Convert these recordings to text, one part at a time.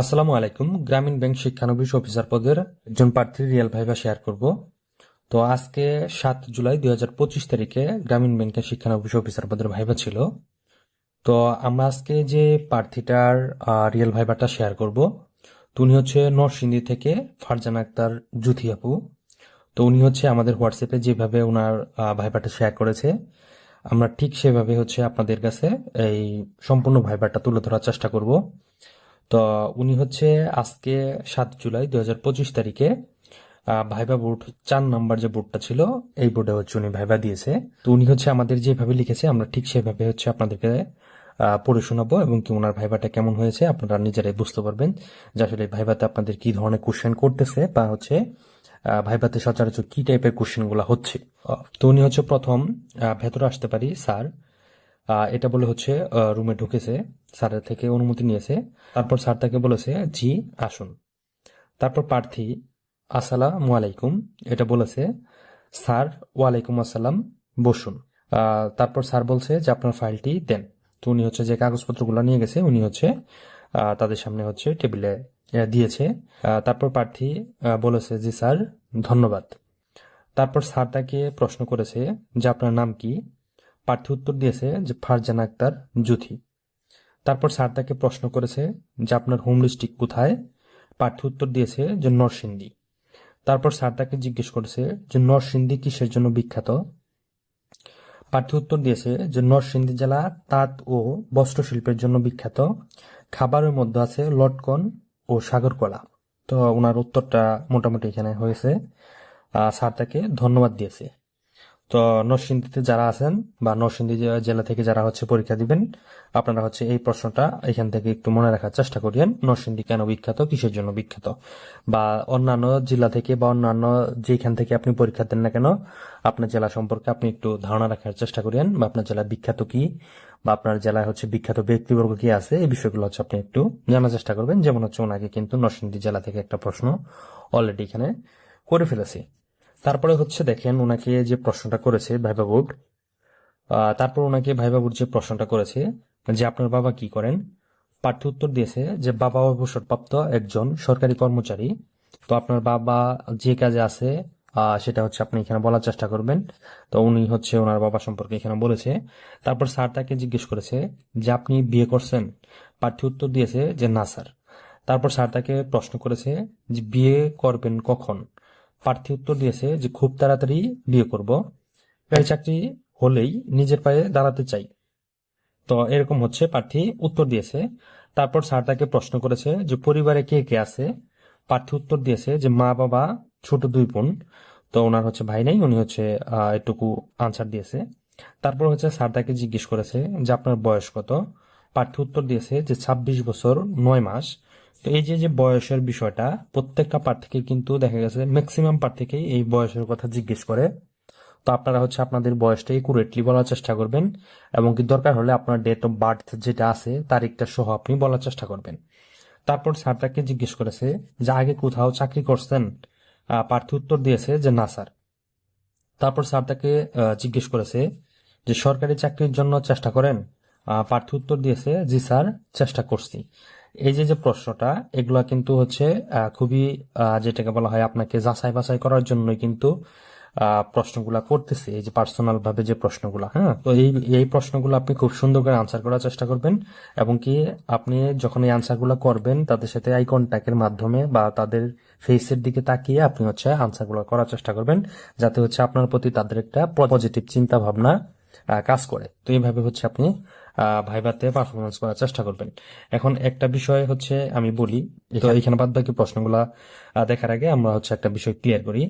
আসসালামু আলাইকুম। গ্রামীণ ব্যাংক শিক্ষানবিশ অফিসার পদের একজন প্রার্থীর রিয়েল ভাইভা শেয়ার করব। তো আজকে সাত জুলাই দুই হাজার পঁচিশ তারিখে গ্রামীণ ব্যাংকের শিক্ষানবিশ অফিসার পদের ভাইভা ছিল। তো আমরা আজকে যে প্রার্থীটার রিয়েল ভাইভাটা শেয়ার করব, তো উনি হচ্ছে নরসিংদী থেকে ফারজানা আক্তার জুথি আপু। তো উনি হচ্ছে আমাদের হোয়াটসঅ্যাপে যেভাবে ওনার ভাইভাটা শেয়ার করেছে, আমরা ঠিক সেভাবে হচ্ছে আপনাদের কাছে এই সম্পূর্ণ ভাইভাটা তুলে ধরার চেষ্টা করব। তো উনি হচ্ছে আজকে সাত জুলাই দু হাজার পঁচিশ তারিখে ভাইবা বোর্ড চার নাম্বার যে বোর্ডটা ছিল এই বোর্ডে হচ্ছে উনি ভাইবা দিয়েছে। তো উনি হচ্ছে আমাদের যেভাবে লিখেছে আমরা ঠিক সেভাবে হচ্ছে আপনাদেরকে পড়ে শোনাবো এবং কি ওনার ভাইবাটা কেমন হয়েছে আপনারা নিজেরাই বুঝতে পারবেন যে আসলে এই ভাইবাতে আপনাদের কি ধরনের কোশ্চেন করতেছে বা হচ্ছে আহ, ভাইবাতে সচরাচর কি টাইপের কোশ্চেনগুলা হচ্ছে। তো উনি হচ্ছে প্রথম ভেতরে আসতে পারি স্যার। এটা বলে হচ্ছে রুমে ঢুকেছে, স্যারের থেকে অনুমতি নিয়েছে। তারপর স্যার তাকে বলেছে, জি, আসুন। তারপর প্রার্থী, আসসালাম আলাইকুম। এটা বলেছে, স্যার, ওয়ালাইকুম আসসালাম, বসুন। তারপর স্যার বলছে যে, আপনার ফাইলটি দেন। তো উনি হচ্ছে যে কাগজপত্রগুলো নিয়ে গেছে, উনি হচ্ছে তাদের সামনে হচ্ছে টেবিলে দিয়েছে। তারপর প্রার্থী বলেছে জি স্যার, ধন্যবাদ। তারপর স্যার তাকে প্রশ্ন করেছে যে, আপনার নাম কি? প্রার্থী উত্তর দিয়েছে যে ফারজানা আক্তার জুথি তারপর স্যার তাকে প্রশ্ন করেছে যে আপনার হোম ডিস্ট্রিক্ট কোথায়? প্রার্থী উত্তর দিয়েছে যে নরসিংদী। তারপর স্যার তাকে জিজ্ঞেস করেছে যে নরসিংদী কিসের জন্য বিখ্যাত? প্রার্থী উত্তর দিয়েছে যে নরসিংদী জেলা তাঁত ও বস্ত্রশিল্পের জন্য বিখ্যাত। খাবারের মধ্যে আছে লটকন ও সাগরকলা। তো ওনার উত্তরটা মোটামুটি এখানে হয়েছে। স্যার তাকে ধন্যবাদ দিয়েছে। তো নরসিংদীতে যারা আছেন বা নরসিংদী জেলা থেকে যারা হচ্ছে পরীক্ষা দিবেন, আপনারা হচ্ছে এই প্রশ্নটা এখান থেকে একটু মনে রাখার চেষ্টা করিয়েন, নরসিংদী কেন বিখ্যাত, কিসের জন্য বিখ্যাত? বা অন্যান্য জেলা থেকে বা অন্যান্য যেখান থেকে আপনি পরীক্ষা দেন না কেন, আপনার জেলা সম্পর্কে আপনি একটু ধারণা রাখার চেষ্টা করিয়েন, বা আপনার জেলা বিখ্যাত কি, বা আপনার জেলায় হচ্ছে বিখ্যাত ব্যক্তিবর্গ কি আছে, এই বিষয়গুলো হচ্ছে আপনি একটু জানার চেষ্টা করবেন। যেমন হচ্ছে ওনাকে কিন্তু নরসিংদী জেলা থেকে একটা প্রশ্ন অলরেডি এখানে করে ফেলেছি। তারপরে হচ্ছে দেখেন ওনাকে যে প্রশ্নটা করেছে ভাইবা বোর্ড তারপর ওনাকে ভাইবা বোর্ড যে প্রশ্নটা করেছে যে আপনার বাবা কি করেন? প্রার্থী উত্তর দিয়েছে যে বাবা অবসরপ্রাপ্ত একজন সরকারি কর্মচারী। তো আপনার বাবা যে কাজে আছে সেটা হচ্ছে আপনি এখানে বলার চেষ্টা করবেন। তো উনি হচ্ছে ওনার বাবা সম্পর্কে এখানে বলেছে। তারপর স্যার তাকে জিজ্ঞেস করেছে যে আপনি বিয়ে করছেন? প্রার্থী উত্তর দিয়েছে যে না, স্যার। তারপর স্যার তাকে প্রশ্ন করেছে যে বিয়ে করবেন কখন? প্রার্থী উত্তর দিয়েছে যে খুব তাড়াতাড়ি বিয়ে করব। এই চাকরি হলেই নিজের পায়ে দাঁড়াতে চাই। তো এরকম হচ্ছে, প্রার্থী উত্তর দিয়েছে। তারপর স্যার তাকে প্রশ্ন করেছে যে পরিবারে কে কে আছে? প্রার্থী উত্তর দিয়েছে যে মা বাবা, ছোট দুই বোন। তো ওনার হচ্ছে ভাই নাই, উনি হচ্ছে এটুকু আনসার দিয়েছে। তারপর হচ্ছে স্যার তাকে জিজ্ঞেস করেছে যে আপনার বয়স কত? প্রার্থী উত্তর দিয়েছে যে ছাব্বিশ বছর, নয় মাস। তো এই যে যে বয়সের বিষয়টা, প্রত্যেকটা প্রার্থীকে কিন্তু দেখা গেছে ম্যাক্সিমাম প্রার্থীকেই এই বয়সের কথা জিজ্ঞেস করে। তো আপনারা হচ্ছে আপনাদের বয়সটা একুরেটলি বলার চেষ্টা করবেন এবং কি দরকার হলে আপনার ডেট অফ বার্থ যেটা আছে, তারিখটা সহ আপনি বলার চেষ্টা করবেন। তারপর স্যার তাকে জিজ্ঞেস করেছে যে, আগে কোথাও চাকরি করছেন? প্রার্থী উত্তর দিয়েছে যে, না, স্যার। তারপর স্যার তাকে জিজ্ঞেস করেছে যে, সরকারি চাকরির জন্য চেষ্টা করেন? প্রার্থী উত্তর দিয়েছে, জি, স্যার, চেষ্টা করছি। এই যে যে প্রশ্নটা, এগুলা কিন্তু হচ্ছে খুবই যেটাকে বলা হয় আপনাকে যাচাই বাছাই করার জন্যই কিন্তু প্রশ্নগুলা করতেছে। এই যে পার্সোনাল ভাবে যে প্রশ্নগুলা হ্যাঁ? তো এই এই প্রশ্নগুলো আপনি খুব সুন্দর করে আনসার করার চেষ্টা করবেন এবং কি আপনি যখন এই আনসারগুলো করবেন, তাদের সাথে আই কন্ট্যাক্টের মাধ্যমে বা তাদের ফেসের দিকে তাকিয়ে আপনি হচ্ছে আনসারগুলো করার চেষ্টা করবেন, যাতে হচ্ছে আপনার প্রতি তাদের একটা পজিটিভ চিন্তা ভাবনা কাজ করে। তো এইভাবে হচ্ছে আপনি ভাইভাতে পারফরমেন্স করার চেষ্টা করবেন। এখন একটা বিষয় হচ্ছে আমি বলি তো এখানে বাদ বাকি প্রশ্নগুলা দেখার আগে আমরা হচ্ছে একটা বিষয় ক্লিয়ার করি।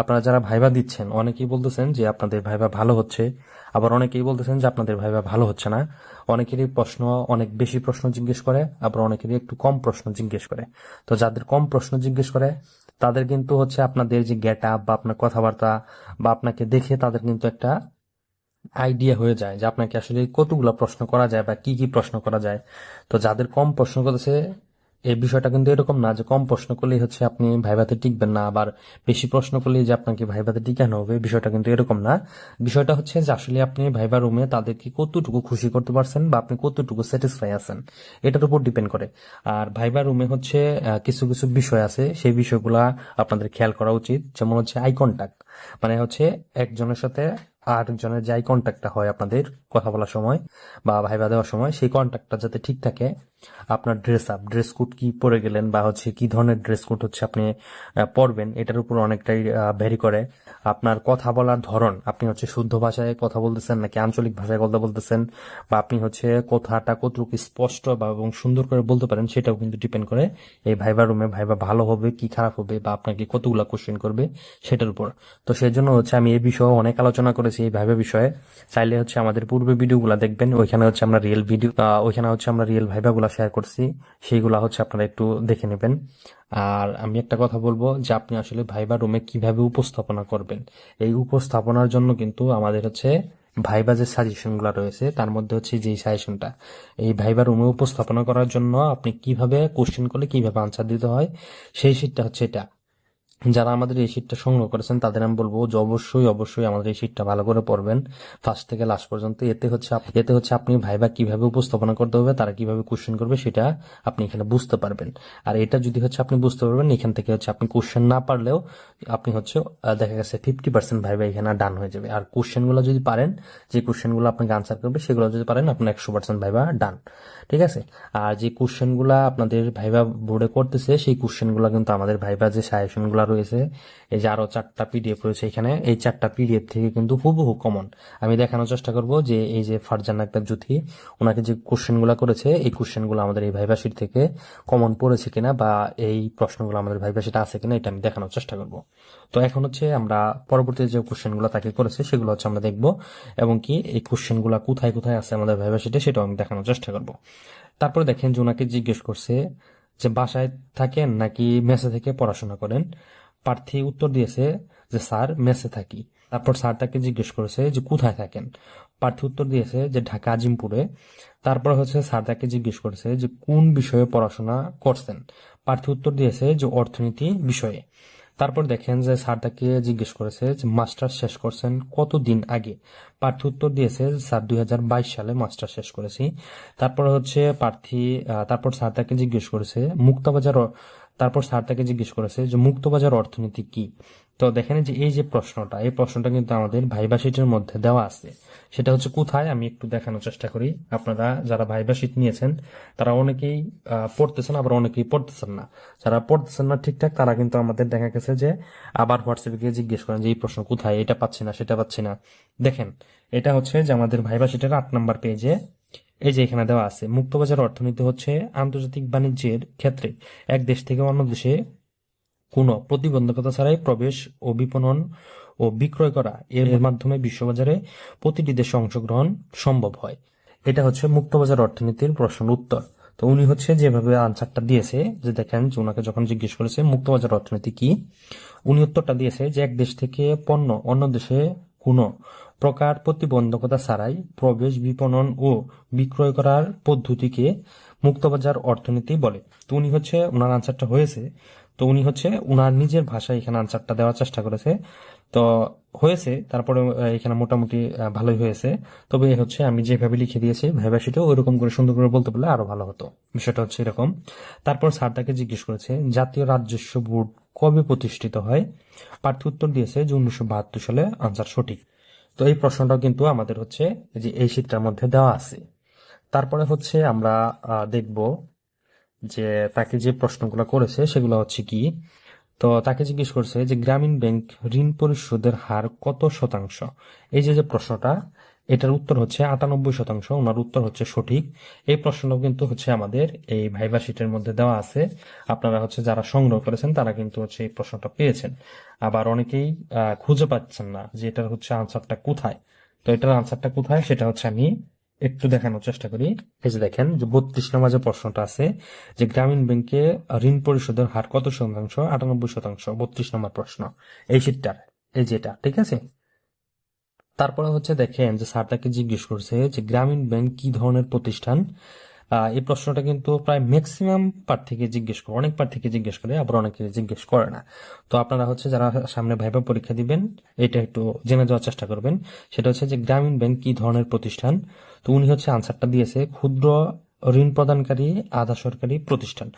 আপনারা যারা ভাইবা দিচ্ছেন অনেকেই বলতেছেন যে আপনাদের ভাইবা ভালো হচ্ছে আবার অনেকেই বলতেছেন যে আপনাদের ভাইবা ভালো হচ্ছে না। অনেকেরই প্রশ্ন অনেক বেশি প্রশ্ন জিজ্ঞেস করে আবার অনেকেরই একটু কম প্রশ্ন জিজ্ঞেস করে। তো যাদের কম প্রশ্ন জিজ্ঞেস করে তাদের কিন্তু হচ্ছে আপনাদের যে গেট আপ বা আপনার কথাবার্তা বা আপনাকে দেখে তাদের কিন্তু একটা আইডিয়া হয়ে যায় যে আপনাকে আসলে কতগুলা প্রশ্ন করা যায় বা কি কি প্রশ্ন করা যায়। তো যাদের কম প্রশ্ন করেছে এই বিষয়টা কিন্তু এরকম না যে কম প্রশ্ন করলেই হচ্ছে আপনি ভাইভাতে টিকবেন না, আবার বেশি প্রশ্ন করলেই যে আপনাকে ভাইভাতে টিকানো হবে বিষয়টা কিন্তু এরকম না। বিষয়টা হচ্ছে যে আসলে আপনি ভাইবা রুমে তাদেরকে কতটুকু খুশি করতে পারছেন বা আপনি কতটুকু স্যাটিসফাই আছেন, এটার উপর ডিপেন্ড করে। আর ভাইবা রুমে হচ্ছে কিছু কিছু বিষয় আছে, সেই বিষয়গুলা আপনাদের খেয়াল করা উচিত। যেমন হচ্ছে আই কন্ট্যাক্ট মানে হচ্ছে একজনের সাথে আরেকজনের যে আই কন্ট্যাক্টটা হয় আপনাদের কথা বলার সময় বা ভাইবা দেওয়ার সময়, সেই কন্ট্যাক্টটা যাতে ঠিক থাকে আপনার ড্রেস আপ ড্রেস কোড কি পরে গেলেন বা হচ্ছে কি ধরনের ড্রেস কোড হচ্ছে আপনি পরবেন, এটার উপর অনেকটাই ভ্যারি করে। আপনার কথা বলার ধরন, আপনি হচ্ছে শুদ্ধ ভাষায় কথা বলতেছেন নাকি আঞ্চলিক ভাষায় কথা বলতেছেন, বা আপনি হচ্ছে কথাটা কতটুকু স্পষ্ট বা এবং সুন্দর করে বলতে পারেন, সেটাও কিন্তু ডিপেন্ড করে এই ভাইবা রুমে ভাইবা ভালো হবে, কি খারাপ হবে, বা আপনাকে কতগুলা কোশ্চেন করবে, সেটার উপর। তো সেই জন্য হচ্ছে আমি এই বিষয়ে অনেক আলোচনা করেছি এই ভাইবা বিষয়ে। চাইলে হচ্ছে আমাদের পূর্বে ভিডিওগুলো দেখবেন, ওইখানে হচ্ছে আমরা রিয়েল ভিডিও ওইখানে হচ্ছে আমরা রিয়েল ভাইবাগুলো শেয়ার করছি, সেইগুলা হচ্ছে আপনারা একটু দেখে নেবেন। আর আমি একটা কথা বলব যে, আপনি আসলে ভাইবা রুমে কীভাবে উপস্থাপনা করবেন? এই উপস্থাপনার জন্য কিন্তু আমাদের হচ্ছে ভাইবা যে সাজেশনগুলো রয়েছে, তার মধ্যে হচ্ছে যে সাজেশনটা এই ভাইবা রুমে উপস্থাপনা করার জন্য আপনি কীভাবে কোশ্চেন করলে কীভাবে আনসার দিতে হয়, সেই সিটটা হচ্ছে এটা। যারা আমাদের এই শীটটা সংগ্রহ করেছেন, তাদের আমি বলব যে অবশ্যই অবশ্যই আমাদের এই শীটটা ভালো করে পড়বেন ফার্স্ট থেকে লাস্ট পর্যন্ত এতে হচ্ছে এতে হচ্ছে আপনি ভাইবা কীভাবে উপস্থাপনা করতে হবে, তারা কীভাবে কোশ্চেন করবে সেটা আপনি এখানে বুঝতে পারবেন। আর এটা যদি হচ্ছে আপনি বুঝতে পারবেন, এখান থেকে হচ্ছে আপনি কোশ্চেন না পারলেও আপনি হচ্ছে দেখা গেছে ফিফটি পার্সেন্ট ভাইবা এখানে ডান হয়ে যাবে। আর কোশ্চেনগুলো যদি পারেন, যে কোশ্চেনগুলো আপনাকে আনসার করবে, সেগুলো যদি পারেন, আপনার একশো পার্সেন্ট ভাইবা ডান ঠিক আছে? আর যে কোশ্চেনগুলো আপনাদের ভাইবা বোর্ডে করতেছে, সেই কোশ্চেনগুলো কিন্তু আমাদের ভাইবা যে সাজেশনগুলো রয়েছে। এই যে আরও চারটা পিডিএফ রয়েছে এখানে। এই চারটা পিডিএফ থেকে কিন্তু হুবহু কমন আমি দেখানোর চেষ্টা করব যে এই যে ফারজান আক্তার জুথি ওনাকে যে কোশ্চেনগুলো করেছে, এই কোশ্চেনগুলো আমাদের এই ভাইবা শিট থেকে কমন পড়েছে কিনা বা এই প্রশ্নগুলো আমাদের ভাইবা শিটে আছে কিনা, এটা আমি দেখানোর চেষ্টা করব। তো এখন হচ্ছে আমরা পরবর্তী যে কোশ্চেনগুলো তাকে করেছে, সেগুলো হচ্ছে আমরা দেখব এবং কি এই কোশ্চেনগুলো কোথায় কোথায় আছে আমাদের ভাইবা শিটে সেটাও আমি দেখানোর চেষ্টা করব। তারপরে দেখেন যে ওনাকে জিজ্ঞেস করছে যে বাসায় থাকেন নাকি মেসে থেকে পড়াশোনা করেন, প্রার্থী উত্তর দিয়েছে যে, স্যার, মেসে থাকি। তারপর স্যার তাকে জিজ্ঞেস করেছে যে, কোথায় থাকেন? প্রার্থী উত্তর দিয়েছে যে, ঢাকা আজিমপুরে। তারপর হচ্ছে স্যার তাকে জিজ্ঞেস করেছে যে, কোন বিষয়ে পড়াশোনা করছেন? প্রার্থী উত্তর দিয়েছে যে, অর্থনীতি বিষয়ে। তারপর দেখেন যে স্যার তাকে জিজ্ঞেস করেছে যে মাস্টার শেষ করছেন কতদিন আগে? প্রার্থী উত্তর দিয়েছে স্যার, দুই হাজার বাইশ সালে মাস্টার শেষ করেছি। তারপর হচ্ছে প্রার্থী তারপর স্যার তাকে জিজ্ঞেস করেছে, মুক্তবাজার তারপর স্যার তাকে জিজ্ঞেস করেছে যে, মুক্তবাজার অর্থনীতি কি? তো দেখেন যে, এই যে প্রশ্নটা, এই প্রশ্নটা কিন্তু আমাদের ভাইবা শিটের মধ্যে দেওয়া আছে। সেটা হচ্ছে কোথায়? আমি একটু দেখানোর চেষ্টা করি। আপনারা যারা ভাইবা শিট নিয়েছেন, তারা অনেকেই পড়তেছেন, আবার অনেকেই পড়তেছেন না। যারা পড়তেছেন না ঠিকঠাক, তারা কিন্তু আমাদের দেখা গেছে যে, আবার হোয়াটসঅ্যাপে গিয়ে জিজ্ঞেস করেন যে, এই প্রশ্ন কোথায়? এটা পাচ্ছি না, সেটা পাচ্ছি না। দেখেন, এটা হচ্ছে যে, আমাদের ভাইবা শিটের আট নাম্বার পেজে এই যে এখানে দেওয়া আছে, মুক্তবাজার অর্থনীতি হচ্ছে আন্তর্জাতিক বাণিজ্যের ক্ষেত্রে এক দেশ থেকে অন্য দেশে কোনো প্রতিবন্ধকতা ছাড়াই প্রবেশ ও বিপণন ও বিক্রয় করা এর মাধ্যমে বিশ্ববাজারে প্রতিটি দেশে অংশগ্রহণ সম্ভব হয়। এটা হচ্ছে মুক্তবাজার অর্থনীতির প্রশ্নের উত্তর। তো উনি হচ্ছে যেভাবে আনসারটা দিয়েছে, যে দেখেন যে ওনাকে যখন জিজ্ঞেস করেছে, মুক্তবাজার অর্থনীতি কি? উনি উত্তরটা দিয়েছে যে এক দেশ থেকে পণ্য অন্য দেশে কোনো প্রকার প্রতিবন্ধকতা ছাড়াই প্রবেশ, বিপণন ও বিক্রয় করার পদ্ধতিকে মুক্তবাজার অর্থনীতি বলে। তো উনি হচ্ছে ওনার আনসারটা হয়েছে তো উনি হচ্ছে উনার নিজের ভাষায় এখানে আনসারটা দেওয়ার চেষ্টা করেছে। তো হয়েছে তারপরে এখানে মোটামুটি ভালোই হয়েছে। তবে হচ্ছে আমি যেভাবে লিখে দিয়েছি ভাইবা সেটাও ওইরকম করে সুন্দর করে বলতে পারলে আরও ভালো হতো। বিষয়টা হচ্ছে এরকম। তারপর স্যার তাকে জিজ্ঞেস করেছে, জাতীয় রাজস্ব বোর্ড কবে প্রতিষ্ঠিত হয়? প্রার্থী উত্তর দিয়েছে যে উনিশশো বাহাত্তর সালে আনসার সঠিক। তো এই প্রশ্নটাও কিন্তু আমাদের হচ্ছে যে এই শীতটার মধ্যে দেওয়া আছে। তারপরে হচ্ছে আমরা দেখব যে তাকে যে প্রশ্নগুলো করেছে সেগুলো হচ্ছে কি? তো তাকে জিজ্ঞেস করছে যে গ্রামীণ ব্যাংক ঋণ পরিশোধের হার কত শতাংশ? এই যে যে প্রশ্নটা, এটার উত্তর হচ্ছে আটানব্বই শতাংশ। ওনার উত্তর হচ্ছে সঠিক। এই প্রশ্নটাও কিন্তু হচ্ছে আমাদের এই ভাইবা শিটের মধ্যে দেওয়া আছে। আপনারা হচ্ছে যারা সংগ্রহ করেছেন, তারা কিন্তু হচ্ছে এই প্রশ্নটা পেয়েছেন। আবার অনেকেই খুঁজে পাচ্ছেন না যে এটার হচ্ছে আনসারটা কোথায়। তো এটার আনসারটা কোথায়? সেটা হচ্ছে আমি একটু দেখানোর চেষ্টা করি। এই যে দেখেন, যে বত্রিশ নম্বর যে প্রশ্নটা আছে, যে গ্রামীণ ব্যাংকে ঋণ পরিশোধের হার কত শতাংশ? আটানব্বই শতাংশ, বত্রিশ নম্বর প্রশ্ন। এই সিটটার এই যেটা ঠিক আছে? তারপরে হচ্ছে দেখেন যে স্যার তাকে জিজ্ঞেস করছে যে গ্রামীণ ব্যাংক কি ধরনের প্রতিষ্ঠান এই প্রশ্নটা কিন্তু প্রায় ম্যাক্সিমাম প্রার্থীকে জিজ্ঞেস করে, অনেক প্রার্থীকে জিজ্ঞেস করে, আবার অনেকে জিজ্ঞেস করে না। তো আপনারা হচ্ছে যারা সামনে ভাইবা পরীক্ষা দিবেন, এটা একটু জেনে যাওয়ার চেষ্টা করবেন। সেটা হচ্ছে যে গ্রামীণ ব্যাংক কি ধরনের প্রতিষ্ঠান? তো উনি হচ্ছে আনসারটা দিয়েছে, ক্ষুদ্র ঋণ প্রদানকারী আধা সরকারি প্রতিষ্ঠান।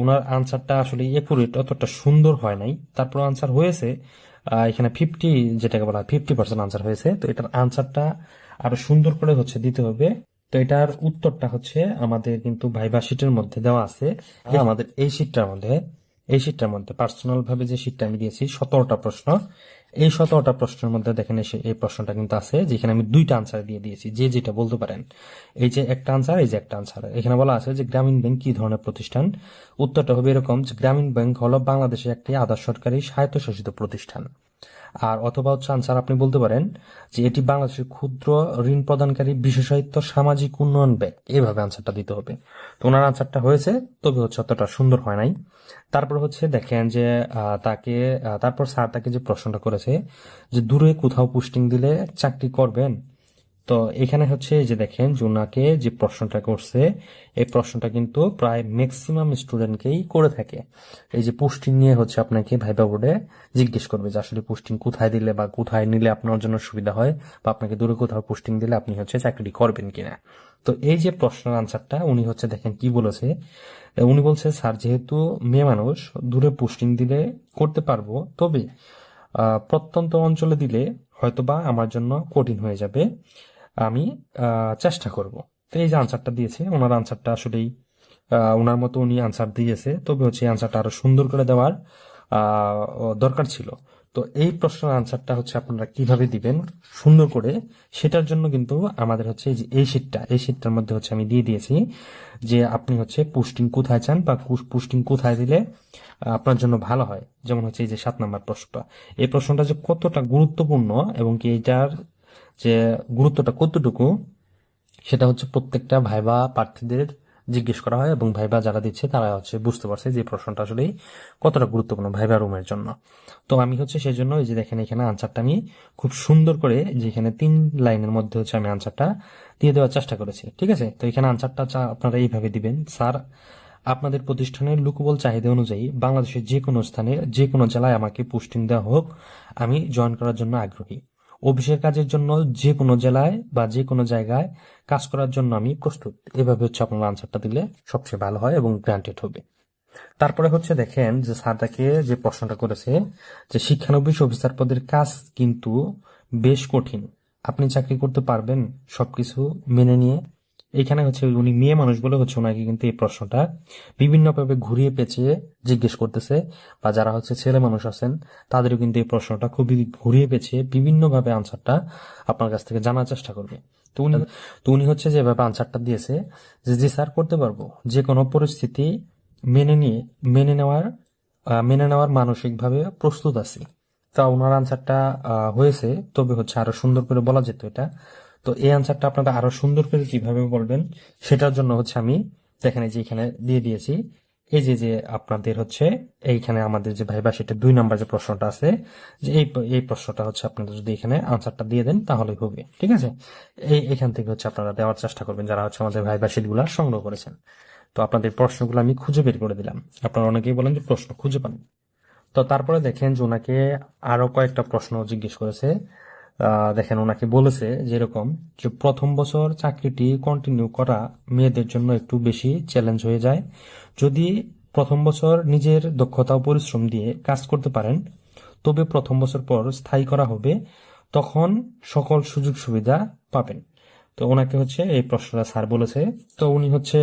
ওনার আনসারটা আসলে একুরেট অতটা সুন্দর হয় নাই। তারপর আনসার হয়েছে এখানে ফিফটি যেটাকে বলা হয় ফিফটি পার্সেন্ট আনসার হয়েছে। তো এটার আনসারটা আরও সুন্দর করে হচ্ছে দিতে হবে। তো এটার উত্তরটা হচ্ছে আমাদের কিন্তু ভাইবা শিটের মধ্যে দেওয়া আছে। আমাদের এই শিটটার মধ্যে, এই শিটটার মধ্যে পার্সোনাল ভাবে যে শিটটা আমি দিয়েছি, সতেরোটা প্রশ্ন। এই সতেরোটা প্রশ্নের মধ্যে দেখেন এসে এই প্রশ্নটা কিন্তু আছে, যেখানে আমি দুইটা আনসার দিয়ে দিয়েছি, যে যেটা বলতে পারেন। এই যে একটা আনসার এই যে একটা আনসার এখানে বলা আছে যে গ্রামীণ ব্যাংক কি ধরনের প্রতিষ্ঠান? উত্তরটা হবে এরকম যে গ্রামীণ ব্যাংক হলো বাংলাদেশের একটি আধা সরকারি স্বায়ত্তশাসিত প্রতিষ্ঠান। আর অথবা হচ্ছে আনসার আপনি বলতে পারেন যে এটি বাংলাদেশের ক্ষুদ্র ঋণ প্রদানকারী বিশেষায়িত সামাজিক উন্নয়ন ব্যাংক। এভাবে আনসারটা দিতে হবে। তো ওনার আনসারটা হয়েছে, তবে হচ্ছে অতটা সুন্দর হয় নাই। তারপর হচ্ছে দেখেন যে তাকে তারপর স্যার তাকে যে প্রশ্নটা করেছে যে দূরে কোথাও পোস্টিং দিলে চাকরি করবেন? তো এখানে হচ্ছে যে দেখেন যে ওনাকে যে প্রশ্নটা করছে, এই প্রশ্নটা কিন্তু প্রায় ম্যাক্সিমাম স্টুডেন্টকেই করে থাকে। এই যে পোস্টিং নিয়ে হচ্ছে আপনাকে ভাইবা বোর্ডে জিজ্ঞেস করবে যে আসলে পোস্টিং কোথায় দিলে বা কোথায় নিলে আপনার জন্য সুবিধা হয় বা আপনাকে দূরে কোথাও পোস্টিং দিলে আপনি হচ্ছে চাকরি করবেন কিনা। তো এই যে প্রশ্নের আনসারটা উনি হচ্ছে দেখেন কি বলেছে, উনি বলছে, স্যার, যেহেতু মেয়ে মানুষ দূরে পোস্টিং দিলে করতে পারব, তবে প্রত্যন্ত অঞ্চলে দিলে হয়তোবা আমার জন্য কঠিন হয়ে যাবে। আমি চেষ্টা করব। তো এই যে আনসারটা দিয়েছে, ওনার আনসারটা আসলেই ওনার মতো উনি আনসার দিয়েছে। তবে হচ্ছে আনসারটা আরও সুন্দর করে দেওয়ার দরকার ছিল। তো এই প্রশ্নের আনসারটা হচ্ছে আপনারা কীভাবে দিবেন সুন্দর করে, সেটার জন্য কিন্তু আমাদের হচ্ছে এই যে এই শীটটার মধ্যে হচ্ছে আমি দিয়ে দিয়েছি যে আপনি হচ্ছে পোস্টিং কোথায় চান বা পোস্টিং কোথায় দিলে আপনার জন্য ভালো হয়। যেমন হচ্ছে এই যে সাত নম্বর প্রশ্নটা। এই প্রশ্নটা যে কতটা গুরুত্বপূর্ণ এবং কি এটার যে গুরুত্বটা কতটুকু, সেটা হচ্ছে প্রত্যেকটা ভাইবা প্রার্থীদের জিজ্ঞেস করা হয় এবং ভাইবা যারা দিচ্ছে তারা হচ্ছে বুঝতে পারছে যে প্রশ্নটা আসলে কতটা গুরুত্বপূর্ণ ভাইবা রুমের জন্য। তো আমি হচ্ছে সেই জন্য এই যে দেখেন এখানে আনসারটা আমি খুব সুন্দর করে যে এখানে তিন লাইনের মধ্যে হচ্ছে আমি আনসারটা দিয়ে দেওয়ার চেষ্টা করেছি, ঠিক আছে? তো এখানে আনসারটা আপনারা এইভাবে দিবেন, স্যার, আপনাদের প্রতিষ্ঠানের লোকবল চাহিদা অনুযায়ী বাংলাদেশের যে কোনো স্থানে যে কোনো জেলায় আমাকে পোস্টিং দেওয়া হোক, আমি জয়েন করার জন্য আগ্রহী। অফিসের কাজের জন্য যে কোনো জেলায় বা যে কোনো জায়গায় কাজ করার জন্য আমি প্রস্তুত। এভাবে হচ্ছে আপনার আনসারটা দিলে সবচেয়ে ভালো হয় এবং গ্রান্টেড হবে। তারপরে হচ্ছে দেখেন যে তাকে যে প্রশ্নটা করেছে যে শিক্ষানবিশ অফিসার পদের কাজ কিন্তু বেশ কঠিন। আপনি চাকরি করতে পারবেন, সবকিছু মেনে নিয়ে এখানে হচ্ছে উনি মেয়ে মানুষ বলে হচ্ছে ওনাকে কিন্তু এই প্রশ্নটা বিভিন্নভাবে ঘুরিয়ে পেঁচিয়ে জিজ্ঞেস করতেছে, বা যারা হচ্ছে ছেলে মানুষ আছেন, তাদেরও কিন্তু এই প্রশ্নটা খুবই ঘুরিয়ে পেঁচিয়ে বিভিন্নভাবে আনসারটা আপনার কাছ থেকে জানার চেষ্টা করবে। তো উনি তো উনি হচ্ছে যেভাবে আনসারটা দিয়েছে, যে, জি স্যার, করতে পারব। যে কোনো পরিস্থিতি মেনে নিয়ে, মেনে নেওয়ার মেনে নেওয়ার মানসিকভাবে প্রস্তুত আছি। তা ওনার আনসারটা হয়েছে, তবে হচ্ছে আরও সুন্দর করে বলা যেত এটা। তো এই আনসারটা আপনারা আরও সুন্দর করে কীভাবে বলবেন, সেটার জন্য হচ্ছে আমি দেখেন যে এখানে দিয়ে দিয়েছি। এই যে যে আপনাদের হচ্ছে এইখানে আমাদের যে ভাইবা, সেটা দুই নাম্বার যে প্রশ্নটা আছে, যে এই এই প্রশ্নটা হচ্ছে আপনারা যদি এখানে আনসারটা দিয়ে দেন, তাহলে হবে, ঠিক আছে? এই, এখান থেকে হচ্ছে আপনারা দেওয়ার চেষ্টা করবেন যারা হচ্ছে আমাদের ভাইবা শিটগুলো সংগ্রহ করেছেন। তো আপনাদের প্রশ্নগুলো আমি খুঁজে বের করে দিলাম। আপনারা অনেকেই বলেন যে প্রশ্ন খুঁজে পান। তো তারপরে দেখেন যে ওনাকে আরও কয়েকটা প্রশ্ন জিজ্ঞেস করেছে দেখেন, ওনাকে বলেছে যেরকম যে প্রথম বছর চাকরিটি কন্টিনিউ করা মেয়েদের জন্য একটু বেশি চ্যালেঞ্জ হয়ে যায়। যদি প্রথম বছর নিজের দক্ষতা ও পরিশ্রম দিয়ে কাজ করতে পারেন, তবে প্রথম বছর পর স্থায়ী করা হবে, তখন সকল সুযোগ সুবিধা পাবেন। তো ওনাকে হচ্ছে এই প্রশ্নটা স্যার বলেছে। তো উনি হচ্ছে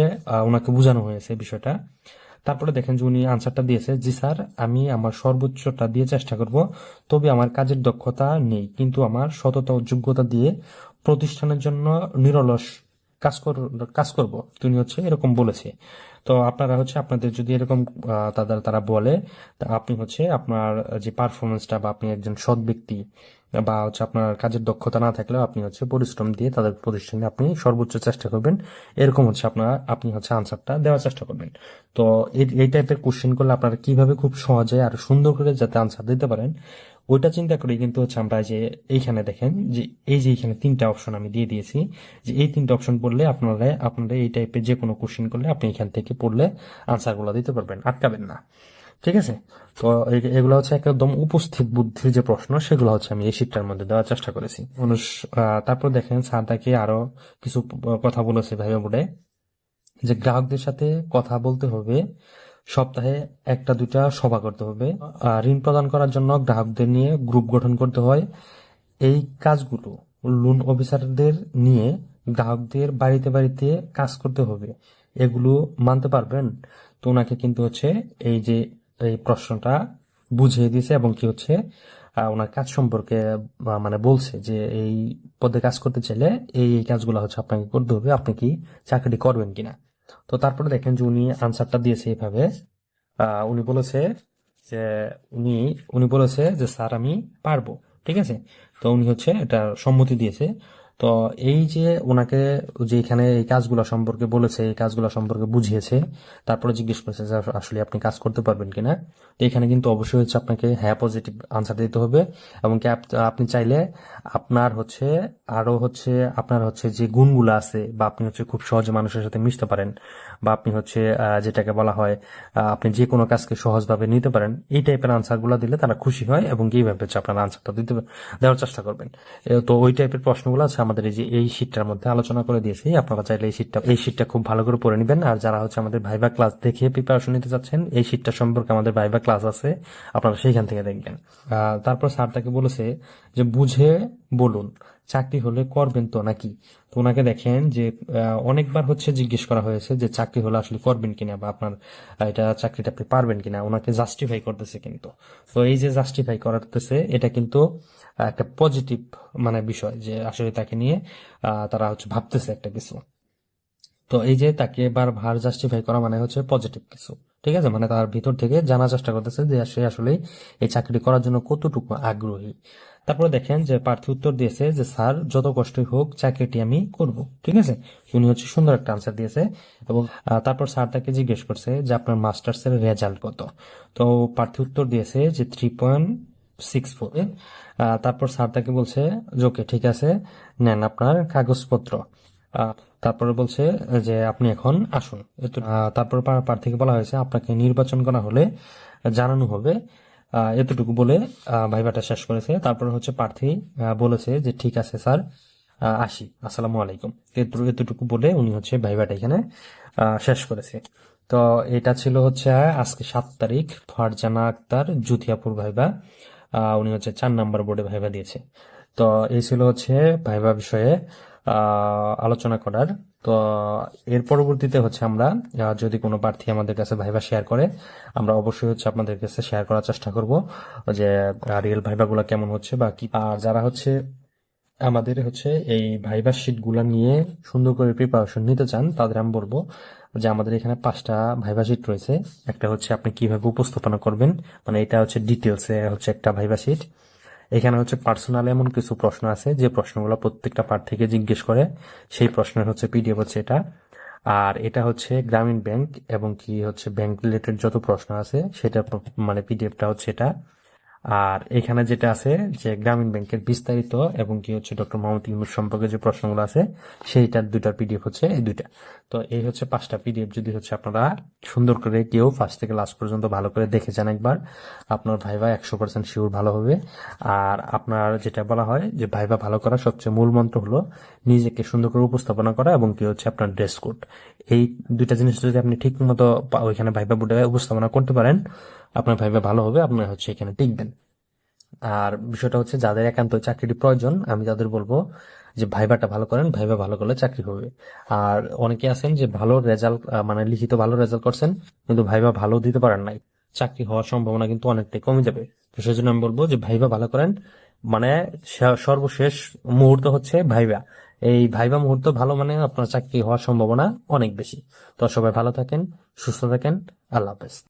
ওনাকে বোঝানো হয়েছে বিষয়টা। তারপরে দেখেন যে উনি আনসারটা দিয়েছে, জি স্যার, আমি আমার সর্বোচ্চটা দিয়ে চেষ্টা করব, তবে আমার কাজের দক্ষতা নেই, কিন্তু আমার সততা ও যোগ্যতা দিয়ে প্রতিষ্ঠানের জন্য নিরলস কাজ কর, কাজ করব। তিনি হচ্ছে এরকম বলেছে। তো আপনারা হচ্ছে আপনাদের যদি এরকম তাদের, তারা বলে, তা আপনি হচ্ছে আপনার যে পারফরমেন্সটা বা আপনি একজন সৎ ব্যক্তি বা হচ্ছে আপনার কাজের দক্ষতা না থাকলেও আপনি হচ্ছে পরিশ্রম দিয়ে তাদের প্রতিষ্ঠানে আপনি সর্বোচ্চ চেষ্টা করবেন। এরকম হচ্ছে আপনারা, আপনি হচ্ছে আনসারটা দেওয়ার চেষ্টা করবেন। তো এই এই টাইপের কোশ্চেন করলে আপনারা কীভাবে খুব সহজে আর সুন্দর করে যাতে আনসার দিতে পারেন ওইটা চিন্তা করি কিন্তু হচ্ছে আমরা যে এইখানে দেখেন যে এই যে এইখানে তিনটা অপশন আমি দিয়ে দিয়েছি, যে এই তিনটা অপশন পড়লে আপনারা আপনারা এই টাইপের যে কোনো কোশ্চেন করলে আপনি এখান থেকে পড়লে আনসারগুলো দিতে পারবেন, আটকাবেন না। ঠিক আছে? তো এগুলো হচ্ছে একদম উপস্থিত বুদ্ধির যে প্রশ্ন, সেগুলো হচ্ছে আমি এই শীটটার মধ্যে দেওয়ার চেষ্টা করেছি। মানুষ তারপর দেখেন স্যার তাকে আরও কিছু কথা বলেছে ভাইবা বোর্ডে, যে গ্রাহকদের সাথে কথা বলতে হবে সপ্তাহে একটা, দুইটা সভা করতে হবে। ঋণ প্রদান করার জন্য গ্রাহকদের নিয়ে গ্রুপ গঠন করতে হয়। এই কাজগুলো লোন অফিসারদের নিয়ে গ্রাহকদের বাড়িতে বাড়িতে কাজ করতে হবে। এগুলো মানতে পারবেন? তো ওনাকে কিন্তু হচ্ছে এই যে, এই প্রশ্নটা বুঝিয়ে দিয়েছে এবং কি হচ্ছে ওনার কাজ সম্পর্কে মানে বলছে যে এই পদে কাজ করতে চাইলে এই এই কাজগুলো হচ্ছে আপনাকে করতে হবে। আপনি কি চাকরি করবেন কিনা? তো তারপরে দেখেন যে উনি আনসারটা দিয়েছে এইভাবে উনি বলেছে যে উনি উনি বলেছে যে, স্যার, আমি পারব। ঠিক আছে? তো উনি হচ্ছে এটা সম্মতি দিয়েছে। তো এই যে ওনাকে যে এখানে এই কাজগুলো সম্পর্কে বলেছে, এই কাজগুলো সম্পর্কে বুঝিয়েছে, তারপরে জিজ্ঞেস করেছে যে আসলে আপনি কাজ করতে পারবেন কিনা। তো এখানে কিন্তু অবশ্যই হচ্ছে আপনাকে হ্যাঁ পজিটিভ আনসার দিতে হবে এবং কি আপনি চাইলে আপনার হচ্ছে আরও হচ্ছে আপনার হচ্ছে যে গুণগুলো আছে বা আপনি হচ্ছে খুব সহজে মানুষের সাথে মিশতে পারেন বা আপনি হচ্ছে যেটাকে বলা হয় আপনি যে কোনো কাজকে সহজভাবে নিতে পারেন, এই টাইপের আনসারগুলো দিলে তারা খুশি হয় এবং এইভাবে হচ্ছে আপনার আনসারটা দিতে দেওয়ার চেষ্টা করবেন। তো ওই টাইপের প্রশ্নগুলো আছে আমাদের এই যে, এই শীটটার মধ্যে আলোচনা করে দিয়েছি। আপনারা চাইলে এই শীটটা এই শীটটা খুব ভালো করে পড়ে নেবেন। আর যারা হচ্ছে আমাদের ভাইবা ক্লাস দেখে প্রিপারেশন নিতে চাচ্ছেন, এই শীটটা সম্পর্কে আমাদের ভাইবা ক্লাস আছে। আপনারা সেইখান থেকে দেখবেন। তারপর স্যার তাকে বলেছে যে, বুঝে বলুন। চাকরি হলে করবেন তো নাকি? তো ওনাকে দেখেন যে অনেকবার হচ্ছে জিজ্ঞেস করা হয়েছে যে চাকরি হলে আসলে করবেন কিনা বা আপনার এটা চাকরিটা আপনি পারবেন কিনা? ওনাকে জাস্টিফাই করতেছে কিন্তু। তো এই যে জাস্টিফাই করাতেছে, এটা কিন্তু একটা পজিটিভ মানে বিষয় যে আসলে তাকে নিয়ে তারা হচ্ছে ভাবতেছে একটা কিছু। তো এই যে তাকে বারবার জাস্টিফাই করা মানে হচ্ছে পজিটিভ কিছু। ঠিক আছে? মানে তার ভিতর থেকে জানার চেষ্টা করতেছে যে সে আসলে এই চাকরি করার জন্য কতটুকু আগ্রহী। তারপরে দেখেন যে প্রার্থী উত্তর দিয়েছে যে, স্যার, যত কষ্টই হোক, চাকরিটি আমি করব। ঠিক আছে? উনি হচ্ছে সুন্দর একটা আনসার দিয়েছে এবং তারপর স্যার তাকে জিজ্ঞেস করছে যে, আপনার মাস্টার্স এর রেজাল্ট কত? তো প্রার্থী উত্তর দিয়েছে যে থ্রি পয়েন্ট সিক্স ফোর তারপর স্যার তাকে বলছে যে, ওকে, ঠিক আছে, নেন আপনার কাগজপত্র। তারপরে বলছে যে, আপনি এখন আসুন। তারপর প্রার্থীকে বলা হয়েছে, আপনাকে নির্বাচন করা হলে জানানো হবে এতটুকু বলে ভাইভাটা শেষ করেছে। তারপর হচ্ছে প্রার্থী বলেছে যে, ঠিক আছে, স্যার আসি। আসসালামু আলাইকুম। এত- এতটুকু বলে উনি হচ্ছে ভাইভাটা এখানে শেষ করেছে। তো এটা ছিল হচ্ছে আজকে সাত তারিখ, ফারজানা আক্তার জুথিয়াপুর ভাইবা। উনি হচ্ছে চার নাম্বার বোর্ডে ভাইবা দিয়েছে। তো এই ছিল হচ্ছে ভাইবা বিষয়ে আলোচনা করার তো এর পরবর্তীতে হচ্ছে আমরা যদি কোনো প্রার্থী আমাদের কাছে ভাইবা শেয়ার করে, আমরা অবশ্যই হচ্ছে আপনাদের কাছে শেয়ার করার চেষ্টা করব যে রিয়েল ভাইবাগুলো কেমন হচ্ছে বা কি আর যারা হচ্ছে আমাদের হচ্ছে এই ভাইবা শিটগুলা নিয়ে সুন্দর করে প্রিপারেশন নিতে চান, তাদের আমি বলব যে আমাদের এখানে পাঁচটা ভাইবা শিট রয়েছে। একটা হচ্ছে আপনি কীভাবে উপস্থাপনা করবেন মানে এটা হচ্ছে ডিটেলসে হচ্ছে একটা ভাইবা শিট এখানে হচ্ছে পার্সোনাল এমন কিছু প্রশ্ন আছে, যে প্রশ্নগুলো প্রত্যেকটা পার্ট থেকে জিজ্ঞেস করে। সেই প্রশ্নের হচ্ছে পিডিএফ হচ্ছে এটা। আর এটা হচ্ছে গ্রামীণ ব্যাংক এবং কি হচ্ছে ব্যাংক রিলেটেড যত প্রশ্ন আছে, সেটা মানে পিডিএফটা হচ্ছে এটা। আর এখানে যেটা আছে যে গ্রামীণ ব্যাংকের বিস্তারিত এবং কি হচ্ছে ডক্টর মোহাম্মদ ইউনুস সম্পর্কে যে প্রশ্নগুলো আছে, সেইটার দুইটার পিডিএফ হচ্ছে, এই দুইটা। তো এই হচ্ছে পাঁচটা পিডিএফ যদি হচ্ছে আপনারা সুন্দর করে কেউ ফার্স্ট থেকে লাস্ট পর্যন্ত ভালো করে দেখে যান একবার, আপনার ভাইবা একশো পার্সেন্ট শিওর ভালো হবে। আর আপনার যেটা বলা হয় যে ভাইবা ভালো করার সবচেয়ে মূল মন্ত্র হলো নিজেকে সুন্দর করে উপস্থাপনা করা এবং কি হচ্ছে আপনার ড্রেস কোড। এই দুইটা জিনিস যদি আপনি ঠিক মতো ওইখানে ভাইবা বোর্ডে উপস্থাপনা করতে পারেন আপনার ভাইবা ভালো হবে আপনার হচ্ছে এখানে টিকবেন। আর বিষয়টা হচ্ছে যাদের একান্ত চাকরিটি প্রয়োজন, আমি তাদের বলব যে ভাইবাটা ভালো করেন, ভাইবা ভালো করলে চাকরি হবে। আর অনেকে আছেন যে ভালো রেজাল্ট মানে লিখিত ভালো রেজাল্ট করছেন, কিন্তু ভাইবা ভালো দিতে পারেন নাই। চাকরি হওয়ার সম্ভাবনা কিন্তু অনেকটাই কমে যাবে। তো সেজন্য আমি বলব যে ভাইবা ভালো করেন মানে সর্বশেষ মুহূর্ত হচ্ছে ভাইবা। এই ভাইবা মুহূর্ত ভালো মানে আপনার চাকরি হওয়ার সম্ভাবনা অনেক বেশি। তো সবাই ভালো থাকেন, সুস্থ থাকেন, আল্লাহ হাফেজ।